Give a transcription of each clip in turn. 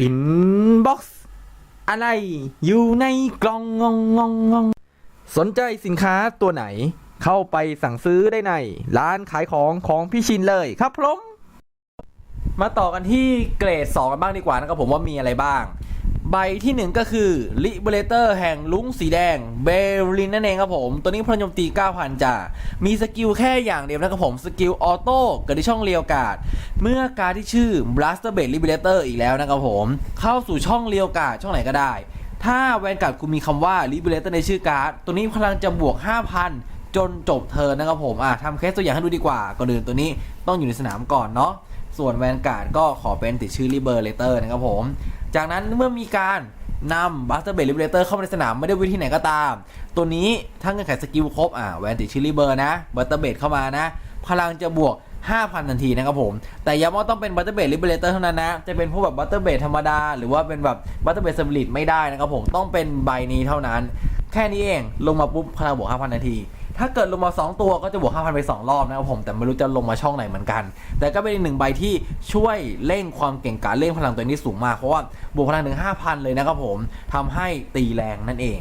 อินบ็อกซ์อะไรอยู่ในกล่องงองงองงองสนใจสินค้าตัวไหน เข้าไปสั่งซื้อได้ใน ร้านขายของของพี่ชินเลยครับผมมาต่อกันที่เกรด 2 กันบ้างดีกว่านะครับผมว่ามีอะไรบ้าง ใบที่ 1 ก็คือ Liberator แห่งลุงสีแดงเบลลินนั่นเองครับผม ตัวนี้พลังโจมตี 9,000จ้ะมีสกิลแค่อย่างเดียวนะครับผม สกิลออโต้เกิดที่ช่องเรียวกาด เมื่อการที่ชื่อ Blaster b a t Liberator อีกแล้วนะครับผม เข้าสู่ช่องเรียวกาด ช่องไหนก็ได้ ถ้าแวนการ์ดคุณมีคำว่า Liberator ในชื่อการ์ด ตัวนี้พลังจะบวก 5,000 จนจบเทิร์นนะครับผมอะทำเคสตัวอย่างให้ดูดีกว่าก่อนอื่นตัวนี้ต้องอยู่ในสนามก่อนเนาะส่วนแวนการ์ดก็ขอเป็นติดชื่อ Liberator นะครับผม จากนั้นเมื่อมีการนำบัสเตอร์เบลลิเบเลเตอร์เข้ามาในสนาม ไม่ได้วิธีไหนก็ตาม ตัวนี้ถ้าเงื่อนไขสกิลครบอะแวนติชื่อลิเบอร์นะบัสเตอร์เบลเข้ามานะ พลังจะบวก 5,000 ทันทีนะครับผม แต่ย้ำว่าต้องเป็นบัตเตอร์เบดลิเบเลเตอร์เท่านั้นนะ จะเป็นพวกแบบบัตเตอร์เบดธรรมดา หรือว่าเป็นแบบบัตเตอร์เบดสมิลิตไม่ได้นะครับผมต้องเป็นใบนี้เท่านั้น แค่นี้เองลงมาปุ๊บพลังบวก 5,000 นาที ถ้าเกิดลงมา 2 ตัวก็จะบวก 5,000 ไป 2 รอบนะครับผมแต่ไม่รู้จะลงมาช่องไหนเหมือนกัน แต่ก็เป็นอีกหนึ่งใบที่ช่วยเร่งความเก่งกาจเร่งพลังตัวนี้สูงมากเพราะว่าบวกพลังถึง5,000 เลยนะครับผมทำให้ตีแรงนั่นเอง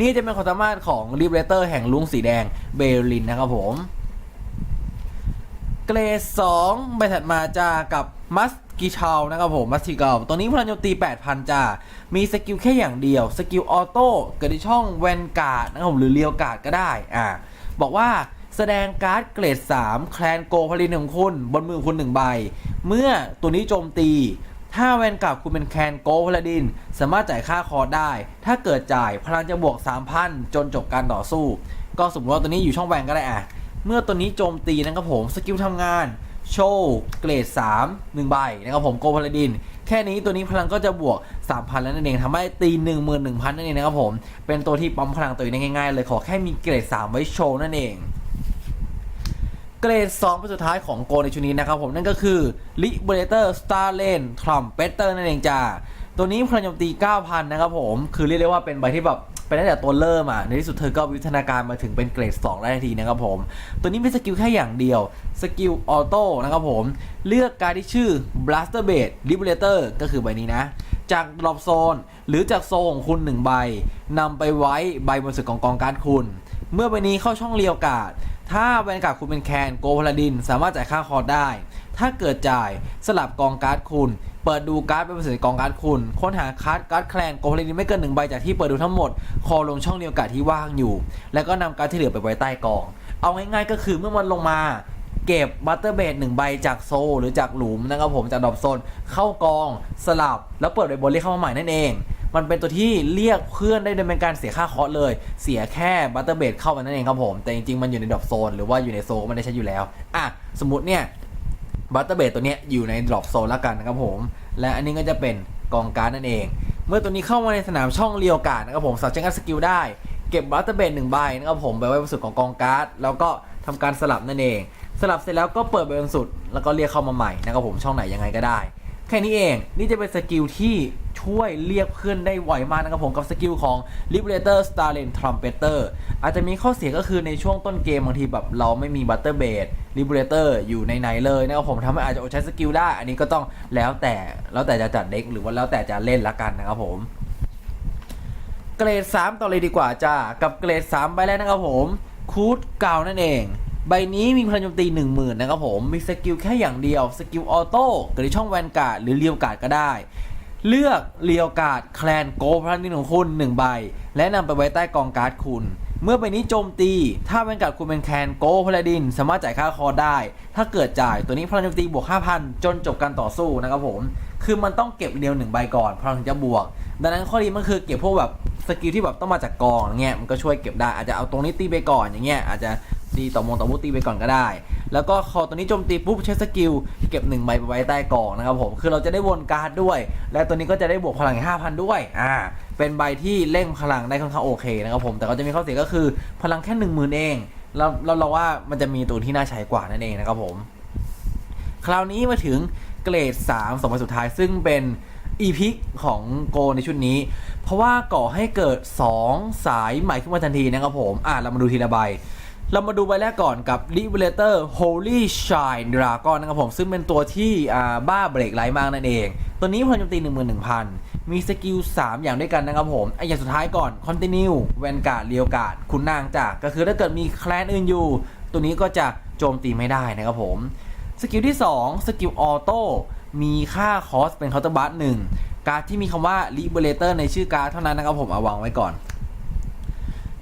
นี่จะเป็นความสามารถของ Liberator แห่งลุงสีแดงเบลลินนะครับผมเกรด2ใบถัดมาจ้ากับมัส กิชาวนะครับผมมัสกิเกาตัวนี้พลังโจมตี 8,000จ้ามีสกิลแค่อย่างเดียว สกิลออโต้เกิดที่ช่องแวนการ์ดนะครับผมหรือเรียวการ์ดก็ได้อ่าบอกว่าแสดงการ์ดเกรด 3 แคลนโกพลินของคุณบนมือคุณหนึ่งใบ เมื่อตัวนี้โจมตี ถ้าแวนการ์ดคุณเป็นแคนโกพลาดิน สามารถจ่ายค่าคอได้ ถ้าเกิดจ่ายพลังจะบวก 3,000 จนจบการต่อสู้ ก็สมมติว่าตัวนี้อยู่ช่องแวนก็ได้อะเมื่อตัวนี้โจมตีนะครับผมสกิลทำงาน โชว์เกรด 3 1 ใบนะครับผมโกพลาดิน แค่นี้ตัวนี้พลังก็จะบวก 3,000 แล้วนั่นเองทำให้ตี11,000 นั่นเองนะครับผม เป็นตัวที่ปั๊มพลังตัวเองได้ง่ายๆเลยขอแค่มีเกรด 3 ไว้โชว์นั่นเอง เกรด2เป็นสุดท้ายของโกในชุดนี้นะครับผมนั่นก็คือ Liberator Star Lane Trumpeter นั่นเองจ้าตัวนี้พลังโจมตี 9,000 นะครับผม คือเรียกได้ว่าเป็นใบที่แบบ เป็นตั้งแต่ตัวเริ่มอะในที่สุดเธอก็วิวัฒนาการมาถึงเป็นเกรด 2 ได้ทันทีนะครับผม ตัวนี้เป็นสกิลแค่อย่างเดียวสกิลออโต้นะครับผม เลือกการที่ชื่อ Blaster b a t Liberator ก็คือใบนี้นะ จากดรอปโซนหรือจากโซของคุณ 1 ใบนำไปไว้ใบบนสุดของกองการ์ดคุณ เมื่อใบนี้เข้าช่องเรียวกาดถ้าแวการ์ดคุณเป็นแคนโกพลาดิน สามารถจ่ายค่าคอร์ได้ ถ้าเกิดจ่ายสลับกองการ์ดคุณ เปิดดูการ์ดเป็นบริษัทกองการ์ดคุณ ค้นหาการ์ดการ์ดแคลนโกพลาดินไม่เกินหนึ่งใบจากที่เปิดดูทั้งหมด คอลงช่องเรียวการ์ดที่ว่างอยู่ แล้วก็นำการ์ดที่เหลือไปไว้ใต้กอง เอาง่ายๆก็คือเมื่อมันลงมาเก็บบัตเตอร์เบดหนึ่งใบจากโซหรือจากหลุมนะครับผมจากดรอปโซน เข้ากองสลับแล้วเปิดใบบนเรียกเข้ามาใหม่นั่นเอง มันเป็นตัวที่เรียกเพื่อนได้โดยเป็นการเสียค่าคอร์สเลย เสียแค่บัตเตอร์เบดเข้ามานั่นเองครับผม แต่จริงๆมันอยู่ในดรอปโซน หรือว่าอยู่ในโซลก็ไม่ได้ใช้อยู่แล้วอะสมมติเนี่ย บัตเตอร์เบดตัวนี้อยู่ในดรอปโซนแล้วกันนะครับผม และอันนี้ก็จะเป็นกองการนั่นเอง เมื่อตัวนี้เข้ามาในสนามช่องเรียวการนะครับผมสามารถใช้าสกิลได้เก็บบัตเตอร์เบดหนึ่งใบนะครับผมไปไว้บนสุดของกองการ์ดแล้วก็ทำการสลับนั่นเอง สลับเสร็จแล้วก็เปิดไปบนสุด แล้วก็เรียกเข้ามาใหม่นะครับผมช่องไหนยังไงก็ได้ แค่นี้เอง นี่จะเป็นสกิลที่ช่วยเรียกเพื่อนได้ไวมากนะครับผมกับสกิลของ Liberator Starlane Trumpeter อาจจะมีข้อเสียก็คือในช่วงต้นเกมบางทีแบบเราไม่มี Butter b a d Liberator อยู่ในไหนเลยนะครับผมทำให้อาจจะใช้สกิลได้ อันนี้ก็ต้องแล้วแต่แล้วแต่จะจัดเด็กหรือว่าแล้วแต่จะเล่นละกันนะครับผมเกรด 3 ต่อเลยดีกว่าจ้ากับเกรด3ใบแรกนะครับผมคูดเก่านั่นเอง ใบนี้มีพลังโจมตี 10,000 นะครับผม มีสกิลแค่อย่างเดียว สกิลออโต้เกิดในช่องแวนการ์ดหรือเรียวการ์ดก็ได้ เลือกเรียวการ์ดแคลนโกพลังนินของคุณ 1 ใบ และนำไปไว้ใต้กองการ์ดคุณ เมื่อใบนี้โจมตี ถ้าแวนการ์ดคุณเป็นแคลนโกพลาดิน สามารถจ่ายค่าคอได้ ถ้าเกิดจ่ายตัวนี้พลังโจมตีบวก 5,000 จนจบการต่อสู้นะครับผม คือมันต้องเก็บเรียวหนึ่งใบก่อนพลังถึงจะบวก ดังนั้นข้อดีมันคือเก็บพวกแบบสกิลที่แบบต้องมาจากกองอย่างเงี้ยมันก็ช่วยเก็บได้อาจจะเอาตรงนี้ตีไปก่อนอย่างเงี้ยอาจจะ ตีต่อมงต่อมุตีไปก่อนก็ได้ แล้วก็คอตัวนี้โจมตีปุ๊บใช้สกิลเก็บหนึ่งใบไปไว้ใต้กองนะครับผม คือเราจะได้วนการ์ดด้วย และตัวนี้ก็จะได้บวกพลังอีกห้าพันด้วย อ่า เป็นใบที่เร่งพลังได้ค่อนข้างโอเคนะครับผม แต่ก็จะมีข้อเสียก็คือพลังแค่หนึ่งหมื่นเอง เราเราเราว่ามันจะมีตัวที่น่าใช้กว่านั่นเองนะครับผม คราวนี้มาถึงเกรด3สองใบสุดท้ายซึ่งเป็นอีพิกของโกในชุดนี้ เพราะว่าก่อให้เกิด 2 สายใหม่ขึ้นมาทันทีนะครับผม อะเรามาดูทีละใบ เรามาดูใบแรกก่อนกับ Liberator Holy Shine Dragon นะครับผม ซึ่งเป็นตัวที่บ้าเบรกไลท์มากนั่นเอง ตัวนี้พลังโจมตี 11,000 มีสกิล 3 อย่างด้วยกันนะครับผมไออย่างสุดท้ายก่อน Continue Vanguard เรียวกาดคุณนางจากก็คือถ้าเกิดมีแคลนอื่นอยู่ ตัวนี้ก็จะโจมตีไม่ได้นะครับผมสกิลที่ 2 สกิลออโต้มีค่าคอสเป็นเคาน์เตอร์บัสหนึ่งการดที่มีคำว่า Liberator ในชื่อการ์ดเท่านั้นนะครับผมเอาวางไว้ก่อน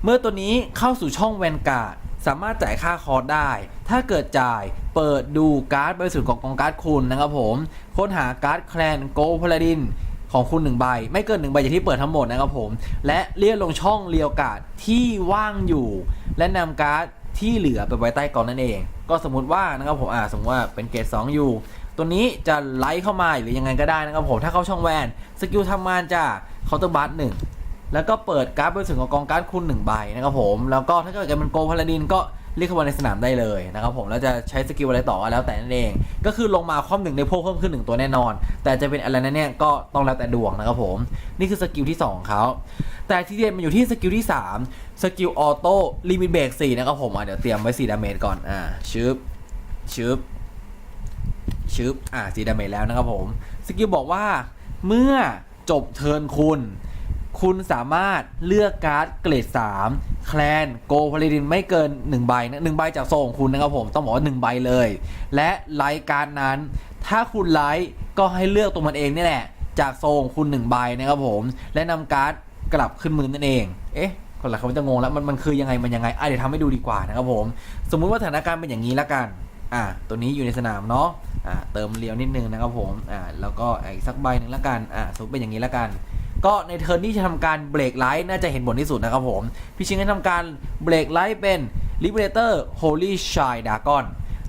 เมื่อตัวนี้เข้าสู่ช่องแวนการ์ด สามารถจ่ายค่าคอร์สได้ ถ้าเกิดจ่ายเปิดดูการ์ดใบสุดของกองการ์ดคุณนะครับผมค้นหาการ์ดแคลนโกลพลาดินของคุณหนึ่งใบ ไม่เกินหนึ่งใบจากที่เปิดทั้งหมดนะครับผม และเรียกลงช่องเรียวกาดที่ว่างอยู่ และนำการ์ดที่เหลือไปไว้ใต้กองนั่นเอง ก็สมมติว่านะครับผมอ่าสมมติว่าเป็นเกรด2อยู่ ตัวนี้จะไลท์เข้ามาหรือยังไงก็ได้นะครับผมถ้าเข้าช่องแวนสกิลทำงานจากเคาน์เตอร์บัสหนึ่ง แล้วก็เปิดการ์ดบนสุดของกองการ์ดคุณหนึ่งใบนะครับผมแล้วก็ถ้าเกิดเป็นโกพาลาดินก็เรียกเข้ามาในสนามได้เลยนะครับผมแล้วจะใช้สกิลอะไรต่อแล้วแต่นั่นเอง ก็คือลงมาคว่ำหนึ่งในโพกเพิ่มขึ้นหนึ่งตัวแน่นอน แต่จะเป็นอะไรนั้นเนี่ยก็ต้องแล้วแต่ดวงนะครับผมนี่คือสกิลที่2ของเขาแต่ที่เด่นมันอยู่ที่สกิลที่ 3 สกิลออโต้ลิมิตเบรก4นะครับผมอะเดี๋ยวเตรียมไว้4ดาเมจก่อนอ่าชึบชึบชึบอ่าสีดาเมจแล้วนะครับผมสกิลบอกว่าเมื่อจบเทิร์นคุณ คุณสามารถเลือกการ์ดเกรด 3 แคลนโกพาลิดินไม่เกิน 1 ใบนะหนึ่งใบจากโซของคุณนะครับผมต้องบอกว่า 1 ใบเลย และไลท์การ์ดนั้น ถ้าคุณไลท์ก็ให้เลือกตัวมันเองนี่แหละ จากโซของคุณ 1 ใบนะครับผม และนำการ์ดกลับขึ้นมือนั่นเอง เอ๊ะคนหลายคนจะงงแล้วมันมันคือยังไงมันยังไงอะเดี๋ยวทำให้ดูดีกว่านะครับผม สมมุติว่าสถานการณ์เป็นอย่างนี้ละกันอ่าตัวนี้อยู่ในสนามเนาะอ่าเติมเรียวนิดนึงนะครับผมอ่าแล้วก็อีกสักใบหนึ่งละกันอ่าสมมติเป็นอย่างนี้ละกัน ก็ในเทิร์นที่จะทำการเบรกไลท์น่าจะเห็นผลที่สุดนะครับผม พี่ชิงให้ทำการเบรกไลท์เป็น Liberator Holy Shine Dragon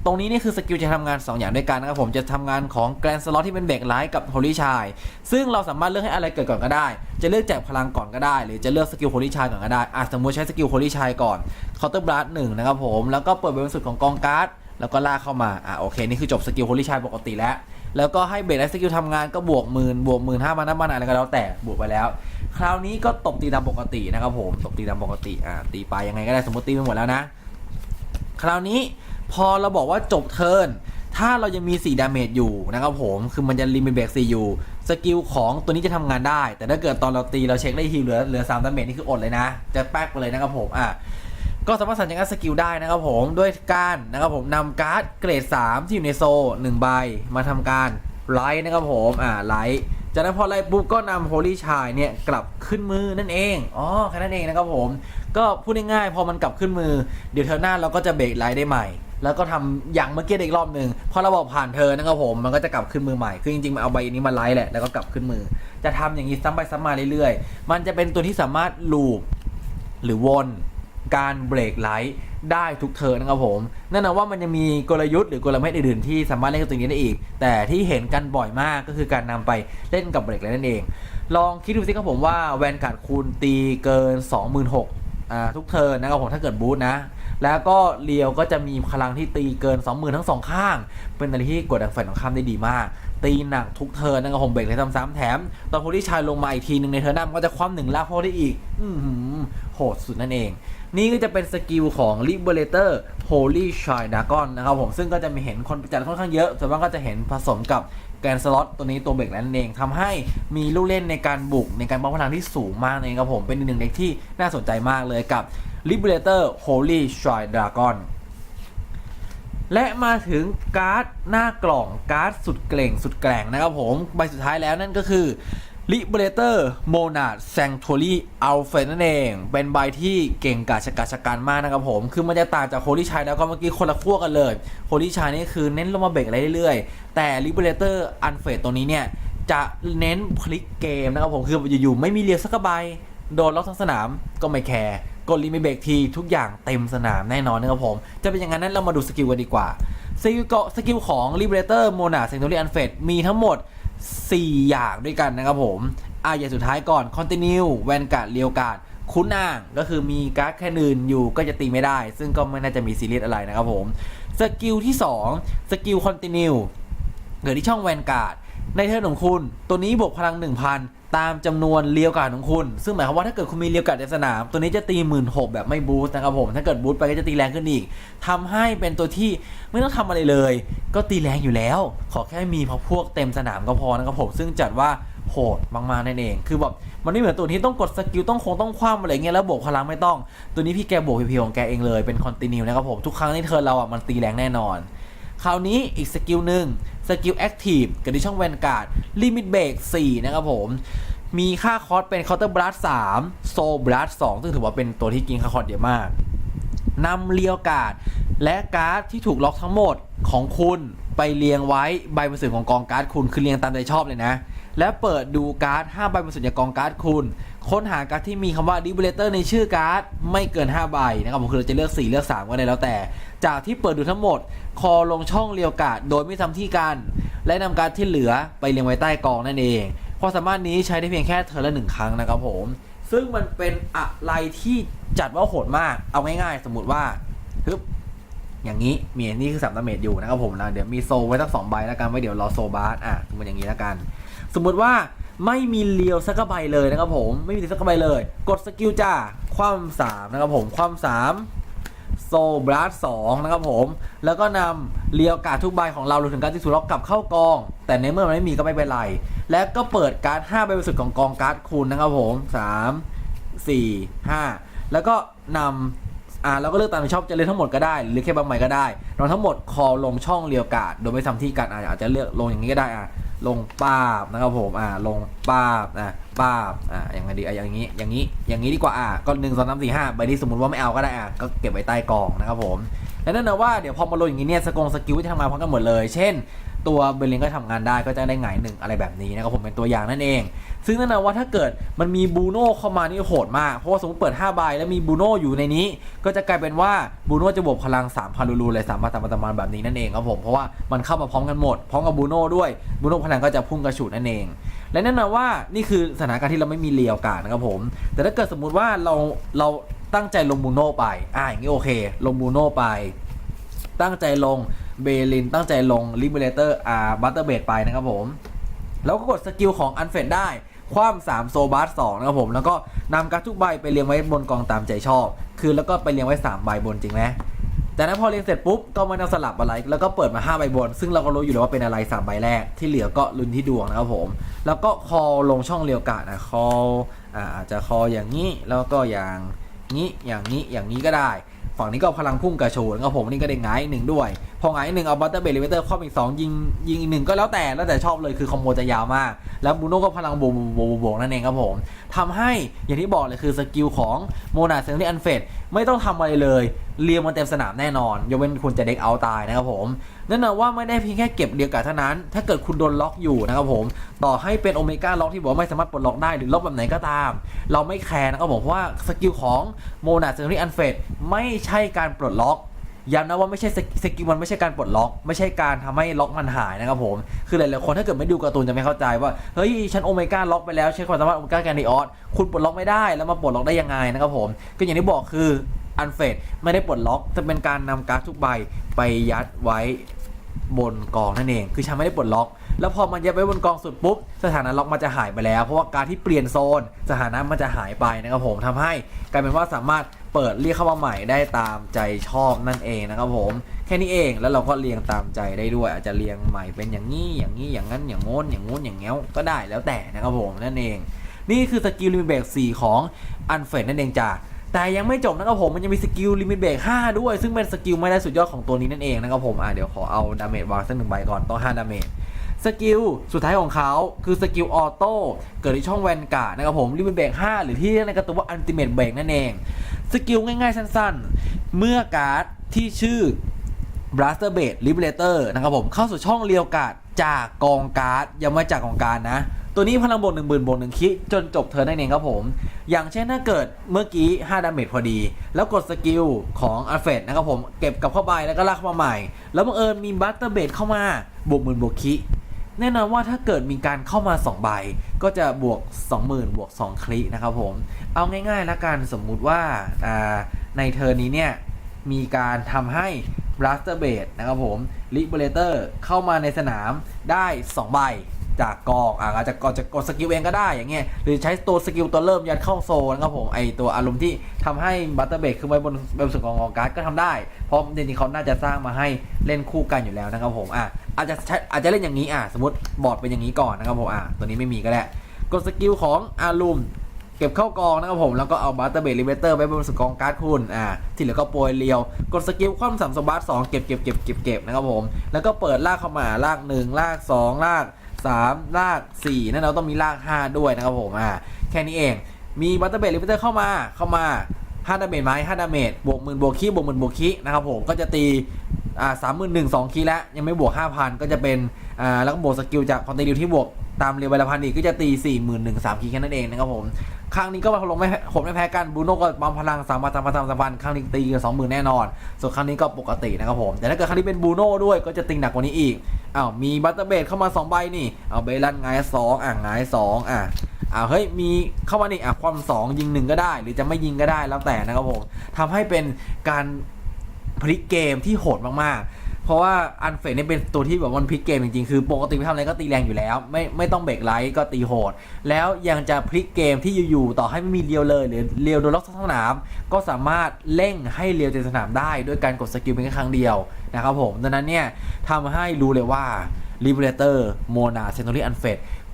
ตรงนี้นี่คือสกิลจะทำงาน 2 อย่างด้วยกันนะครับผมจะทำงานของ Grand Slot ที่เป็นเบรกไลท์กับ Holy Shine ซึ่งเราสามารถเลือกให้อะไรเกิดก่อนก็ได้ จะเลือกแจกพลังก่อนก็ได้ หรือจะเลือกสกิล Holy Shine ก่อนก็ได้อะสมมติใช้สกิล Holy Shine ก่อน Counter Blast 1นะครับผมแล้วก็เปิดเป็นสุดของกองการ์ดแล้วก็ลากเข้ามาอะโอเคนี่คือจบสกิล Holy Shine ปกติแล้ว แล้วก็ให้เบรกและสกิลทำงานก็บวกหมื่นบวกหมื่นห้าพันน้ำมันอะไรก็แล้วแต่บวกไปแล้ว คราวนี้ก็ตบตีตามปกตินะครับผมตบตีตามปกติอ่าตีไปยังไงก็ได้สมมติตีไปหมดแล้วนะ คราวนี้พอเราบอกว่าจบเทิร์นถ้าเรายังมี 4 ดาเมจอยู่นะครับผมคือมันจะลิมิตเบรก4อยู่ สกิลของตัวนี้จะทำงานได้ แต่ถ้าเกิดตอนเราตีเราเช็คได้ทีเหลือเหลือ3ดาเมจนี่คืออดเลยนะ จะแป๊กไปเลยนะครับผมอะ ก็สามารถสั่งจากสกิลได้นะครับผมด้วยการนะครับผมนำการ์ดเกรด 3 ที่อยู่ในโซ่1ใบมาทำการไลท์นะครับผมอ่าไลท์จากนั้นพอไลท์ปุ๊บก็นำโฮลี่ชายเนี่ยกลับขึ้นมือนั่นเองอ๋อแค่นั้นเองนะครับผมก็พูดง่ายๆพอมันกลับขึ้นมือ เดี๋ยวเทอร์หน้าเราก็จะเบรกไลท์ได้ใหม่แล้วก็ทำอย่างเมื่อกี้อีกรอบหนึ่งพอเราบอกผ่านเธอนะครับผมมันก็จะกลับขึ้นมือใหม่ คือจริงๆมันเอาใบนี้มาไลท์แหละแล้วก็กลับขึ้นมือ จะทำอย่างนี้ซ้ำไปซ้ำมาเรื่อยๆ มันจะเป็นตัวที่สามารถลูปหรือวน การเบรกไลท์ได้ทุกเทิร์นนะครับผมนั่นนะว่ามันยังมีกลยุทธ์หรือกลเม็ดอื่นๆที่สามารถเล่นกับตัวนี้ได้อีก แต่ที่เห็นกันบ่อยมากก็คือการนำไปเล่นกับเบรกไลท์นั่นเอง ลองคิดดูสิครับผมว่าแวนการ์ดคูณตีเกิน 26,000อ่าทุกเทิร์นนะครับผมถ้าเกิดบูทนะ แล้วก็เลียวก็จะมีพลังที่ตีเกิน20,000ทั้งสองข้าง เป็นอะไรที่กดดันฝ่ายตรงข้ามได้ดีมาก ตีหนักทุกเทิร์นนะครับผมเบรกเลยซ้ำๆแถม ตอนโพลิชายลงมาอีกทีหนึ่งในเทิร์นหน้ามันก็จะคว่ำหนึ่งลากโพได้อีก อืโหดสุดนั่นเอง นี่ก็จะเป็นสกิลของ Liberator Holy Shine Dragon นะครับผมซึ่งก็จะมีเห็นคนจัดค่อนข้างเยอะส่วนมากก็จะเห็นผสมกับแกนสล็อตตัวนี้ตัวเบรกนั่นเองทำให้มีลูกเล่นในการบุกในการป้องพลังที่สูงมากเลยครับผมเป็นอีกหนึ่งเด็กที่น่าสนใจมากเลยกับ Liberator Holy Shine Dragon และมาถึงการ์ดหน้ากล่องการ์ดสุดเกร่งสุดแกร่งนะครับผม ใบสุดท้ายแล้วนั่นก็คือ Liberator Monad Sanctuary Alpha นั่นเอง เป็นใบที่เก่งกาชกาชการมากนะครับผม คือมันจะต่างจากโคลิชัยแล้วก็เมื่อกี้คนละขั้วกันเลยโคลิชัยนี่คือเน้นลงมาเบรกอะไรเรื่อยๆ แต่ Liberator Unfade ตัวนี้เนี่ย จะเน้นพลิกเกมนะครับผม คืออยู่ๆไม่มีเรียวสักใบโดนล็อกทั้งสนามก็ไม่แคร์ กดลิมิเบรกทีทุกอย่างเต็มสนามแน่นอนนะครับผม จะเป็นอย่างนั้นนั้นเรามาดูสกิลกันดีกว่า สกิลเก็สกิลของ Liberator Mona Sanctuary Unfed มีทั้งหมด 4 อย่างด้วยกันนะครับผมอะอย่างสุดท้ายก่อน Continue แวนการ์ดเรียวการ์ดคุ้นอ่างก็คือมีการ์ดแค่นื่นอยู่ก็จะตีไม่ได้ ซึ่งก็ไม่น่าจะมีซีเรียสอะไรนะครับผมสกิลที่ 2 สกิล Continue เกิดที่ช่องแวนการ์ดในเทิร์นของคุณ ตัวนี้บวกพลัง 1,000 ตามจำนวนเรียวกาดของคุณ ซึ่งหมายความว่าถ้าเกิดคุณมีเรียวกาดในสนาม ตัวนี้จะตี1 6ื่นหกแบบไม่บูสต์นะครับผม ถ้าเกิดบูสต์ไปก็จะตีแรงขึ้นอีกทำให้เป็นตัวที่ไม่ต้องทำอะไรเลย ก็ตีแรงอยู่แล้ว ขอแค่มีพอพวกเต็มสนามก็พอนะครับผม ซึ่งจัดว่าโหดมากๆนั่นเอง คือแบบมันไม่เหมือนตัวที่ต้องกดสกิลต้องคงต้องคว่ำอะไรเงี้ยแล้วบวกพลังไม่ต้อง ตัวนี้พี่แกบวกเพียวๆของแกเองเลย เป็นคอนติเนียนะครับผม ทุกครั้งที่เทิร์นเราอะมันตีแรงแน่นอน คราวนี้อีกสกิลหนึ่งสกิลแอคทีฟกับในช่องแวนการ์ดลิมิตเบรก4นะครับผมมีค่าคอร์สเป็นเคาน์เตอร์บลัส3โซบลัส2ซึ่งถือว่าเป็นตัวที่กินค่าคอร์สเยอะมากนำเรียวการ์ดและการ์ดที่ถูกล็อกทั้งหมดของคุณไปเรียงไว้ใบบรรจุของกองการ์ดคุณคือเรียงตามใจชอบเลยนะ และเปิดดูการ์ด5ใบบรรจุจากกองการ์ดคุณ ค้นหาการ์ดที่มีคำว่าดิบเลเตอร์ในชื่อการ์ดไม่เกิน 5 ใบนะครับผมคือเราจะเลือก 4 เลือก 3 ก็ได้แล้วแต่ จากที่เปิดดูทั้งหมด คอลงช่องเรียวกาดโดยไม่ทำที่กัน และนำการ์ดที่เหลือไปเรียงไว้ใต้กองนั่นเองความสามารถนี้ใช้ได้เพียงแค่เทอละหนึ่งครั้งนะครับผม ซึ่งมันเป็นอะไรที่จัดว่าโหดมาก เอาง่ายๆ สมมติว่าฮึบอย่างนี้มีนนี่คือสามดาเมจอยู่นะครับผมนะเดี๋ยวมีโซไว้สักสองใบแล้วกันไว้เดี๋ยวรอโซบาร์อะสมมติอย่างนี้แล้วกัน สมมุติว่าไม่มีเลียวสักใบเลยนะครับผมไม่มีสักใบเลย กดสกิลจ้าคว่ำสามนะครับผมคว่ำสามโซบลัสสองนะครับผม แล้วก็นำเลียวการ์ดทุกใบของเรารวมถึงการดที่ถูกล็อกกลับเข้ากอง แต่ในเมื่อมันไม่มีก็ไม่เป็นไร และก็เปิดการ์ด5ใบบริสุทธิ์ของกองการ์ดคุณนะครับผม 3 4 5 แล้วก็นำอ่าเราก็เลือกตามที่ชอบจะเลือกทั้งหมดก็ได้ หรือแค่บางใบก็ได้เราทั้งหมดคอลงช่องเรียวการ์ดโดยไม่ทำที่กันอะอาจจะเลือกลงอย่างนี้ก็ได้อะ ลงป้าบนะครับผมอ่าลงป้าบอะป้าบอ่าอย่างไงดีอะอย่างนี้อย่างนี้อย่างนี้ดีกว่าอะก็หนึ่งสองสามสี่ห้าใบนี้สมมติว่าไม่เอาก็ได้อะก็เก็บไว้ใต้กองนะครับผม และนั่นนะว่าเดี๋ยวพอมาลงอย่างนี้เนี่ยสกงสกิลจะทำงานพร้อมกันหมดเลย เช่น ตัวเบลลิงก็ทำงานได้ก็จะได้หงหนึ่งอะไรแบบนี้นะครับผมเป็นตัวอย่างนั่นเอง ซึ่งนั่นนะว่าถ้าเกิดมันมีบูโน่เข้ามานี่โหดมาก เพราะว่าสมมติเปิด5ใบแล้วมีบูโน่อยู่ในนี้ ก็จะกลายเป็นว่าบูโน่จะบวกพลัง3พันรูๆเลย3พันตามตามแบบนี้นั่นเองครับผมเพราะว่ามันเข้ามาพร้อมกันหมดพร้อมกับบูโน่ด้วยบูโน่พลังก็จะพุ่งกระฉูดนั่นเองและนั่นนะว่านี่คือสถานการณ์ที่เราไม่มีเลียวการนะครับผม แต่ถ้าเกิดสมมุติว่าเราเรา ตั้งใจลงบูโน่ไป อ่าอย่างนี้โอเค ลงบูโน่ไป ตั้งใจลงเบลิน ตั้งใจลงลิเบเลเตอร์อ่าบัตเตอร์เบดไปนะครับผม แล้วก็กดสกิลของอันเฟดได้ คว่ำสามโซบาร์สองนะครับผม แล้วก็นำการ์ดทุกใบไปเรียงไว้บนกองตามใจชอบ คือแล้วก็ไปเรียงไว้ 3 ใบบนจริงไหมแต่นั้นพอเรียงเสร็จปุ๊บ ก็ม่ต้องสลับอะไร แล้วก็เปิดมา 5 ใบบน ซึ่งเราก็รู้อยู่แล้วว่าเป็นอะไร 3 ใบแรก ที่เหลือก็ลุ้นที่ดวงนะครับผม แล้วก็คอลงช่องเรียวกาดนะคออ่าอาจจะคออย่างนี้ แล้วก็อย่าง นี้อย่างนี้อย่างนี้ก็ได้ ฝั่งนี้ก็พลังพุ่งกระโชนครับผมนี่ก็ได้ไงายหนึ่งด้วยพอหงายหนึ่งเอาบัตเตอร์เบลเลเตอร์ครอบอีกสองยิงยิงอีกหนึ่งก็แล้วแต่แล้วแต่ชอบเลยคือคอมโบจะยาวมาก แล้วบูโน่ก็พลังโบว์โบว์โบว์นั่นเองครับผมทำให้อย่างที่บอกเลยคือสกิลของโมนาเซนที่อันเฟดไม่ต้องทำอะไรเลยเรียงมันเต็มสนามแน่นอนยกเว้นคุณจะเด็กเอาตายนะครับผมนั่นนะว่าไม่ได้เพียงแค่เก็บเรียงการเท่านั้น ถ้าเกิดคุณโดนล็อกอยู่นะครับผม ต่อให้เป็นโอเมก้าล็อกที่บอกไม่สามารถปลดล็อกได้หรือล็อกแบบไหนก็ตาม เราไม่แคร์นะครับผมเพราะว่าสกิลของโมนาเซนที่อันเฟดไม่ใช่การปลดล็อก ย้ำนะว่าไม่ใช่สกิลมันไม่ใช่การปลดล็อก ไม่ใช่การทำให้ล็อกมันหายนะครับผมคือหลายๆคนถ้าเกิดไม่ดูการ์ตูนจะไม่เข้าใจว่าเฮ้ยฉันโอเมก้าล็อกไปแล้วใช้ความสามารถโอเมก้าแกนดิออสคุณปลดล็อกไม่ได้แล้วมาปลดล็อกได้ยังไงนะครับผมก็อย่างที่บอกคืออันเฟดไม่ได้ปลดล็อกจะเป็นการนำการ์ดทุกใบไปยัดไว้บนกองนั่นเอง คือฉันไม่ได้ปลดล็อก แล้วพอมันยัดไว้บนกองสุดปุ๊บ สถานะล็อกมันจะหายไปแล้ว เพราะว่าการที่เปลี่ยนโซน สถานะมันจะหายไปนะครับผมทำให้กลายเป็นว่าสามารถ เปิดเรียกเข้ามาใหม่ได้ตามใจชอบนั่นเองนะครับผมแค่นี้เองแล้วเราก็เรียงตามใจได้ด้วย อาจจะเรียงใหม่เป็นอย่างนี้อย่างนี้อย่างนั้นอย่างโน้นอย่างงู้นอย่างเงี้ยก็ได้แล้วแต่นะครับผมนั่นเอง นี่คือสกิลลิมิตเบรก4ของอันเฟดนั่นเองจ้ะแต่ยังไม่จบนะครับผมมันยังมีสกิลลิมิตเบรก5ด้วย ซึ่งเป็นสกิลไม่ได้สุดยอดของตัวนี้นั่นเองนะครับผมอะเดี๋ยวขอเอาดาเมจวางสักหนึ่งใบก่อนต้อง5ดาเมจสกิลสุดท้ายของเขาคือสกิลออโต้เกิดที่ช่องแวนการ์ดนะครับผมลิมิตเบรก5หรือที่เรียกในกร์ตูนว่าอันติเมตเบรกนั่นเอง สกิลง่ายๆ สั้นๆ เมื่อการ์ดที่ชื่อ Blaster b a s e Liberator นะครับผม เข้าสู่ช่องเรียวกาดจากกองการ์ดยังไม่จากกองการ์ดนะ ตัวนี้พลังบวกหนึ่งหมื่นบวกหนึ่งคิจนจบเธอนั่นเองครับผม อย่างเช่นถ้าเกิดเมื่อกี้ 5 ดาเมจพอดี แล้วกดสกิลของอัลเฟรดนะครับผม เก็บกับเข้าไปแล้วก็ลากเข้ามาใหม่ แล้วบังเอิญมีบัตเตอร์เบดเข้ามาบวกหมื่นบวกคิ แน่นอนว่าถ้าเกิดมีการเข้ามา 2 ใบ ก็จะบวก 20,000 บวก 2 คลินะครับผม เอาง่ายๆละกันสมมุติว่าในเทอร์นนี้เนี่ย มีการทำให้ Blaster b a s e นะครับผม Liberator เข้ามาในสนามได้ 2 ใบ จากกองอะอาจจะกดจะกดสกิลเองก็ได้อย่างเงี้ยหรือใช้ตัวสกิลตัวเริ่มยัดเข้าโซนนะครับผมไอตัวอารมณ์ที่ทำให้บัตเตอร์เบดขึ้นไปบนบนสุดของกองการ์ดก็ทำได้ เพราะจริงๆเขาน่าจะสร้างมาให้เล่นคู่กันอยู่แล้วนะครับผมอะอาจจะใช้อาจจะเล่นอย่างนี้อะสมมติบอร์ดเป็นอย่างนี้ก่อนนะครับผมอะตัวนี้ไม่มีก็ได้กดสกิลของอารุมเก็บเข้ากองนะครับผมแล้วก็เอาบัตเตอร์เบดลิเวเตอร์ไปบนสุดกองการ์ดคุณอ่าที่เหลือก็โปรยเรียว กดสกิลคว่ำสามสมบัตสองเก็บเก็บเก็บเก็บเก็บนะครับผมแล้วก็เปิดลากเข้ามาลากหนึ่งลากสองลาก สามลากสี่นั่นเราต้องมีลากห้าด้วยนะครับผมอ่าแค่นี้เองมีบัตเตอร์เบดลิฟเตอร์เข้ามาเข้ามาห้าดาเมจไหมห้าดาเมจบวกหมื่นบวกคีบวกหมื่นบวกคีนะครับผมก็จะตีอ่าสามหมื่นหนึ่งสองคีแล้วยังไม่บวกห้าพันก็จะเป็นอ่าแล้วก็บวกสกิลจากคอนเทนิวที่บวก ตามเรียวใบลพันอีกก็จะตีสี่หมื่นหนึ่งสามคีแค่นั้นเองนะครับผมครั้งนี้ก็มาลงไม่ผมไม่แพ้กันบูโน่ก็ปั๊มพลังสามพันสามพันสามพันครั้งนี้ตีกันสองหมื่นแน่นอน ส่วนครั้งนี้ก็ปกตินะครับผมแต่ถ้าเกิดครั้งนี้เป็นบูโน่ด้วยก็จะติงหนักกว่านี้อีกอ้าวมีบัตเตอร์เบดเข้ามาสองใบนี่เอาเบลันไงสองอะไงสองอะอ้าวเฮ้ยมีเข้ามานี่อะความสองยิงหนึ่งก็ได้ หรือจะไม่ยิงก็ได้แล้วแต่นะครับผมทำให้เป็นการพลิกเกมที่โหดมากๆ เพราะว่าอันเฟรนี่เป็นตัวที่แบบมันพลิกเกมจริงๆ คือปกติไปทำอะไรก็ตีแรงอยู่แล้ว ไม่ไม่ต้องเบรกไลท์ก็ตีโหด แล้วยังจะพลิกเกมที่อยู่ๆต่อให้ไม่มีเรียวเลย หรือเลียวโดนล็อกสนาม ก็สามารถเร่งให้เลียวเจนสนามได้ด้วยการกดสกิลเพียงแค่ครั้งเดียวนะครับผมดังนั้นเนี่ยทำให้รู้เลยว่าลิเบเลเตอร์โมนาเซนตอรี่อันเฟ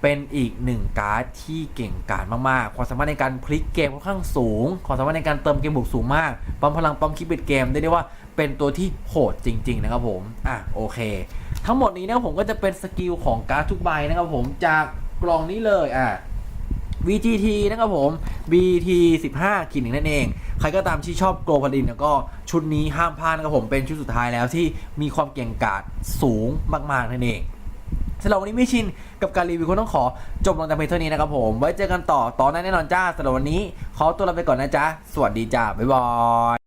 เป็นอีกหนึ่งการ์ดที่เก่งกาจมากๆ ความสามารถในการพลิกเกมค่อนข้างสูง ความสามารถในการเติมเกมบุกสูงมาก ปั๊มพลังปั๊มคิดปิดเกมได้ได้ว่าเป็นตัวที่โหดจริง ๆ นะครับผม อะโอเค ทั้งหมดนี้นะผมก็จะเป็นสกิลของการ์ดทุกใบนะครับผมจากกล่องนี้เลยอะ VGT นะครับผม BT 15ขีดหนึ่งนั่นเอง ใครก็ตามที่ชอบโกลพาลินแล้วก็ชุดนี้ห้ามพลาดนะครับผมเป็นชุดสุดท้ายแล้วที่มีความเก่งกาจสูงมากๆนั่นเอง สำหรับวันนี้ไม่ชินกับการรีวิวคงต้องขอจบลงแต่เพียงเท่านี้นะครับผม ไว้เจอกันต่อตอนหน้าแน่นอนจ้าสำหรับวันนี้ ขอตัวลาไปก่อนนะจ๊ะ สวัสดีจ้า บ๊ายบาย